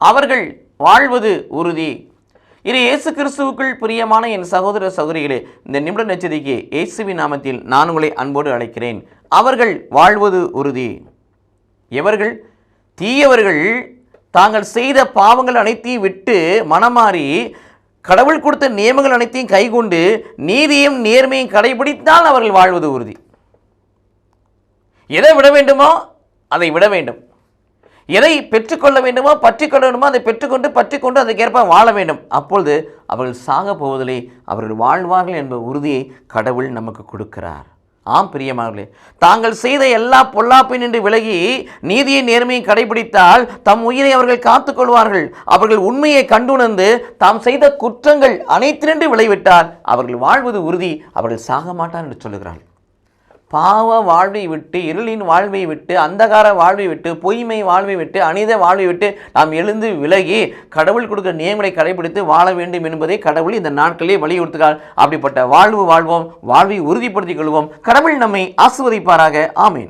அவர்கள் வாழ்வது உறுதி. இது இயேசு கிறிஸ்துவுக்குள் பிரியமான என் சகோதர சகோதரிகளே இந்த நிமிட நச்சரிக்கை இயேசுவின் நாமத்தில் நான் உங்களை அன்போடு அழைக்கிறேன். அவர்கள் வாழ்வது உறுதி. எவர்கள்? தீயவர்கள் தாங்கள் செய்த பாவங்கள் அனைத்தையும் விட்டு மனமாறி கடவுள் கொடுத்த நியமங்கள் அனைத்தையும் கைகொண்டு நீதியும் நேர்மையும் கடைபிடித்தால் அவர்கள் வாழ்வது உறுதி. எதை விட வேண்டுமோ அதை விட வேண்டும். எதை பெற்றுக்கொள்ள வேண்டுமோ பற்றிக்கொள்ள வேண்டுமோ அதை பெற்றுக்கொண்டு பற்றிக்கொண்டு அதற்கேற்ப வாழ வேண்டும். அப்பொழுது அவர்கள் சாக போவதில்லை. அவர்கள் வாழ்வார்கள் என்ற உறுதியை கடவுள் நமக்கு கொடுக்கிறார். ஆம் பிரியமானவர்களே. தாங்கள் செய்த எல்லா பொல்லாப்பின் நின்று விலகி நீதியை நேர்மையை கடைபிடித்தால் தம் உயிரை அவர்கள் காத்துக்கொள்வார்கள் அவர்கள் உண்மையை கண்டுணர்ந்து தாம் செய்த குற்றங்கள் அனைத்தினின்று விளைவிட்டால் அவர்கள் வாழ்வது உறுதி. அவர்கள் சாக மாட்டார் என்று சொல்லுகிறார்கள். பாவ வாழ்வை விட்டு இருளின் வாழ்வை விட்டு அந்தகார வாழ்வை விட்டு பொய்மை வாழ்வை விட்டு அனித வாழ்வை விட்டு நாம் எழுந்து விலகி கடவுள் கொடுக்கிற நியமங்களை கடைபிடித்து வாழ வேண்டும் என்பதை கடவுள் இந்த நாட்களிலே வலியுறுத்துகிறார். அப்படிப்பட்ட வாழ்வு வாழ்வோம் வாழ்வை உறுதிப்படுத்திக் கொள்வோம். கடவுள் நம்மை ஆசிர்வதிப்பாராக. ஆமீன்.